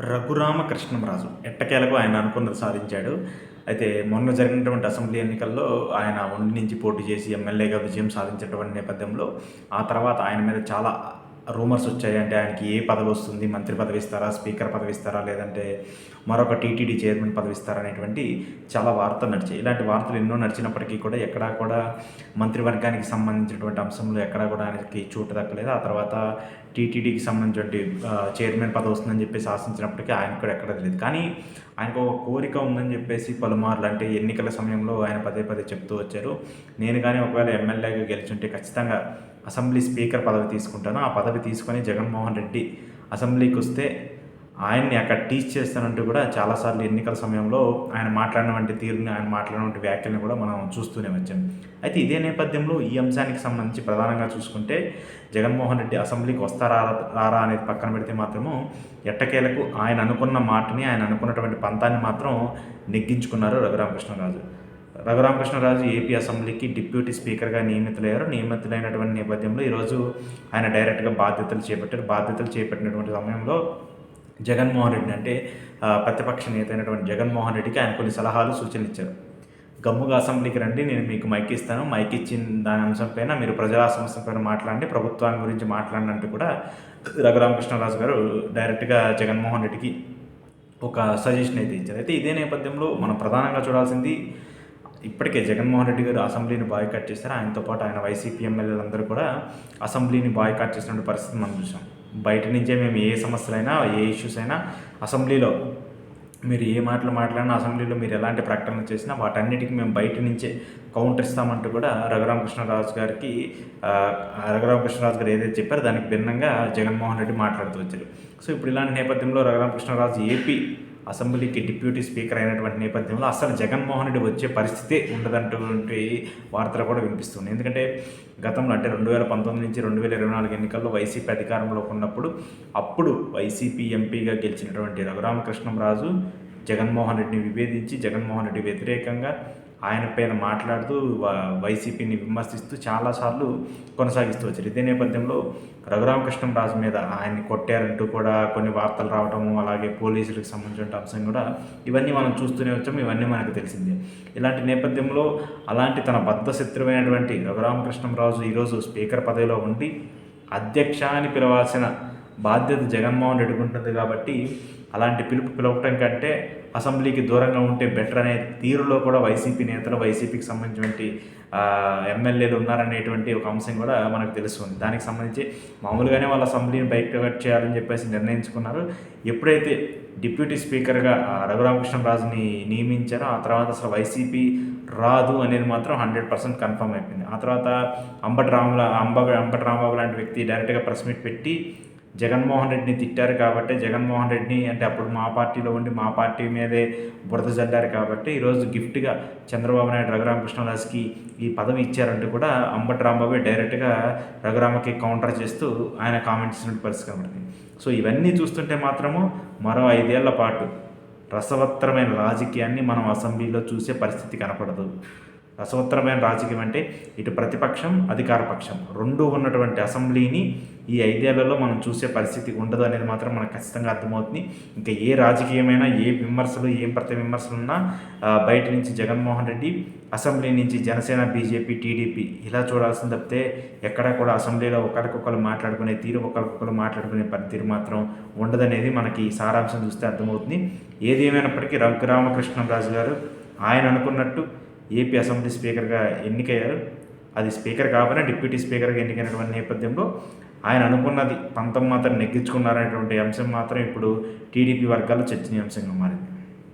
రఘురామకృష్ణంరాజు. ఎట్టకేలకు ఆయన అనుకున్నది సాధించాడు. అయితే మొన్న జరిగినటువంటి అసెంబ్లీ ఎన్నికల్లో ఆయన ఉండి నుంచి పోటీ చేసి ఎమ్మెల్యేగా విజయం సాధించినటువంటి నేపథ్యంలో ఆ తర్వాత ఆయన మీద చాలా రూమర్స్ వచ్చాయి అంటే ఆయనకి ఏ పదవి వస్తుంది మంత్రి పదవి ఇస్తారా స్పీకర్ పదవి ఇస్తారా లేదంటే మరొక టీటీడీ చైర్మన్ పదవి ఇస్తారా అనేటువంటి చాలా వార్తలు నడిచాయి. ఇలాంటి వార్తలు ఎన్నో నడిచినప్పటికీ కూడా ఎక్కడా కూడా మంత్రివర్గానికి సంబంధించినటువంటి అంశంలో ఎక్కడా కూడా ఆయనకి చోటు దక్కలేదు. ఆ తర్వాత టీటీడీకి సంబంధించినటువంటి చైర్మన్ పదవి వస్తుందని చెప్పేసి ఆశించినప్పటికీ ఆయన కూడా ఎక్కడ తెలియదు. కానీ ఆయనకు ఒక కోరిక ఉందని చెప్పేసి పలుమార్లు అంటే ఎన్నికల సమయంలో ఆయన పదే పదే చెప్తూ వచ్చారు. నేను కానీ ఒకవేళ ఎమ్మెల్యేగా గెలిచుంటే ఖచ్చితంగా అసెంబ్లీ స్పీకర్ పదవి తీసుకుంటాను. ఆ పదవి తీసుకొని జగన్మోహన్ రెడ్డి అసెంబ్లీకి వస్తే ఆయన్ని అక్కడ టీచ్ చేస్తానంటూ కూడా చాలాసార్లు ఎన్నికల సమయంలో ఆయన మాట్లాడినటువంటి తీరుని ఆయన మాట్లాడినటువంటి వ్యాఖ్యలను కూడా మనం చూస్తూనే వచ్చాం. అయితే ఇదే నేపథ్యంలో ఈ అంశానికి సంబంధించి ప్రధానంగా చూసుకుంటే జగన్మోహన్ రెడ్డి అసెంబ్లీకి వస్తారా రారా అనేది పక్కన పెడితే మాత్రము ఎట్టకేలకు ఆయన అనుకున్న మాటని ఆయన అనుకున్నటువంటి పంతాన్ని మాత్రం నెగ్గించుకున్నారు రఘురామకృష్ణరాజు. రఘురామకృష్ణరాజు ఏపీ అసెంబ్లీకి డిప్యూటీ స్పీకర్గా నియమితులయ్యారు. నియమితులైనటువంటి నేపథ్యంలో ఈరోజు ఆయన డైరెక్ట్గా బాధ్యతలు చేపట్టారు. బాధ్యతలు చేపట్టినటువంటి సమయంలో జగన్మోహన్ రెడ్డి అంటే ప్రతిపక్ష నేత అయినటువంటి జగన్మోహన్ రెడ్డికి ఆయన కొన్ని సలహాలు సూచనలు ఇచ్చారు. గమ్ముగా అసెంబ్లీకి రండి నేను మీకు మైక్ ఇస్తాను. మైక్ ఇచ్చిన దాని అంశం పైన మీరు ప్రజల సమస్య పైన మాట్లాడండి. ప్రభుత్వాన్ని గురించి మాట్లాడండి అంటూ కూడా రఘురామకృష్ణరాజు గారు డైరెక్ట్గా జగన్మోహన్ రెడ్డికి ఒక సజెషన్ అయితే ఇచ్చారు. అయితే ఇదే నేపథ్యంలో మనం ప్రధానంగా చూడాల్సింది ఇప్పటికే జగన్మోహన్ రెడ్డి గారు అసెంబ్లీని బాయ్కాట్ చేశారు. ఆయనతో పాటు ఆయన వైసీపీ ఎమ్మెల్యేలందరూ కూడా అసెంబ్లీని బాయ్కాట్ చేసినటువంటి పరిస్థితి మనం చూసాం. బయట నుంచే మేము ఏ సమస్యలైనా ఏ ఇష్యూస్ అయినా అసెంబ్లీలో మీరు ఏ మాటలు మాట్లాడినా అసెంబ్లీలో మీరు ఎలాంటి ప్రకటనలు చేసినా వాటన్నిటికీ మేము బయట నుంచే కౌంటర్ ఇస్తామంటూ కూడా రఘురామకృష్ణరాజు గారికి రఘురామకృష్ణరాజు గారు ఏదైతే చెప్పారో దానికి భిన్నంగా జగన్మోహన్ రెడ్డి మాట్లాడుతూ వచ్చారు. సో ఇప్పుడు ఇలాంటి నేపథ్యంలో రఘురామకృష్ణరాజు ఏపీ అసెంబ్లీకి డిప్యూటీ స్పీకర్ అయినటువంటి నేపథ్యంలో అసలు జగన్మోహన్ రెడ్డి వచ్చే పరిస్థితి ఉండదంటువంటి వార్తలు కూడా వినిపిస్తుంది ఎందుకంటే గతంలో అంటే రెండు వేల పంతొమ్మిది నుంచి రెండు వేల ఇరవై నాలుగు ఎన్నికల్లో వైసీపీ అధికారంలో ఉన్నప్పుడు అప్పుడు వైసీపీ ఎంపీగా గెలిచినటువంటి రఘురామకృష్ణం రాజు జగన్మోహన్ రెడ్డిని విభేదించి జగన్మోహన్ రెడ్డి వ్యతిరేకంగా ఆయన పైన మాట్లాడుతూ వ- వైసీపీని విమర్శిస్తూ చాలాసార్లు కొనసాగిస్తూ వచ్చారు. ఇదే నేపథ్యంలో రఘురామకృష్ణంరాజు మీద ఆయన్ని కొట్టారంటూ కూడా కొన్ని వార్తలు రావడము అలాగే పోలీసులకు సంబంధించిన అంశం కూడా ఇవన్నీ మనం చూస్తూనే వచ్చాము. ఇవన్నీ మనకు తెలిసిందే. ఇలాంటి నేపథ్యంలో అలాంటి తన బద్ధ శత్రువైనటువంటి రఘురామకృష్ణంరాజు ఈరోజు స్పీకర్ పదవిలో ఉండి అధ్యక్ష అని పిలవాల్సిన బాధ్యత జగన్మోహన్ రెడ్డికి ఉంటుంది కాబట్టి అలాంటి పిలుపు పిలవటం కంటే అసెంబ్లీకి దూరంగా ఉంటే బెటర్ అనే తీరులో కూడా వైసీపీ నేతలు వైసీపీకి సంబంధించినటువంటి ఎమ్మెల్యేలు ఉన్నారనేటువంటి ఒక అంశం కూడా మనకు తెలుస్తుంది. దానికి సంబంధించి మామూలుగానే వాళ్ళ అసెంబ్లీని బయట చేయాలని చెప్పేసి నిర్ణయించుకున్నారు. ఎప్పుడైతే డిప్యూటీ స్పీకర్గా రఘురామకృష్ణరాజుని నియమించారో ఆ తర్వాత అసలు వైసీపీ రాదు అనేది మాత్రం హండ్రెడ్ పర్సెంట్ కన్ఫర్మ్ అయిపోయింది. ఆ తర్వాత అంబటి రాముల అంబ అంబటి రాంబాబు లాంటి వ్యక్తి డైరెక్ట్గా ప్రెస్ మీట్ పెట్టి జగన్మోహన్ రెడ్డిని తిట్టారు కాబట్టి జగన్మోహన్ రెడ్డిని అంటే అప్పుడు మా పార్టీలో ఉండి మా పార్టీ మీదే బురద జల్లారు కాబట్టి ఈరోజు గిఫ్ట్గా చంద్రబాబు నాయుడు రఘురామకృష్ణదాస్కి ఈ పదవి ఇచ్చారంటూ కూడా అంబటి రాంబాబు డైరెక్ట్గా రఘురామకి కౌంటర్ చేస్తూ ఆయన కామెంట్స్ ఇచ్చినట్టు పరిస్థితి కనబడుతుంది సో ఇవన్నీ చూస్తుంటే మాత్రము మరో ఐదేళ్ళ పాటు రసవత్తరమైన రాజకీయాన్ని మనం అసెంబ్లీలో చూసే పరిస్థితి కనపడదు. రసవత్తరమైన రాజకీయం అంటే ఇటు ప్రతిపక్షం అధికార పక్షం. రెండు ఉన్నటువంటి అసెంబ్లీని ఈ ఐదేళ్ళలో మనం చూసే పరిస్థితి ఉండదు అనేది మాత్రం మనకు ఖచ్చితంగా అర్థమవుతుంది. ఇంకా ఏ రాజకీయమైనా ఏ విమర్శలు ఏం ప్రతి విమర్శలు ఉన్నా బయట నుంచి జగన్మోహన్ రెడ్డి అసెంబ్లీ నుంచి జనసేన బీజేపీ టీడీపీ ఇలా చూడాల్సింది తప్పితే ఎక్కడా కూడా అసెంబ్లీలో ఒకరికొకరు మాట్లాడుకునే తీరు ఒకరికొకరు మాట్లాడుకునే పనితీరు మాత్రం ఉండదనేది మనకి ఈ సారాంశం చూస్తే అర్థమవుతుంది. ఏది ఏమైనప్పటికీ రఘురామకృష్ణరాజు గారు ఆయన అనుకున్నట్టు ఏపీ అసెంబ్లీ స్పీకర్గా ఎన్నికయ్యారు. అది స్పీకర్ కాకపోయినా డిప్యూటీ స్పీకర్గా ఎన్నికైనటువంటి నేపథ్యంలో ఆయన అనుకున్నది పంతం మాత్రం నెగ్గించుకున్నారనేటువంటి అంశం మాత్రం ఇప్పుడు టీడీపీ వర్గాల్లో చర్చనీయాంశంగా మారింది.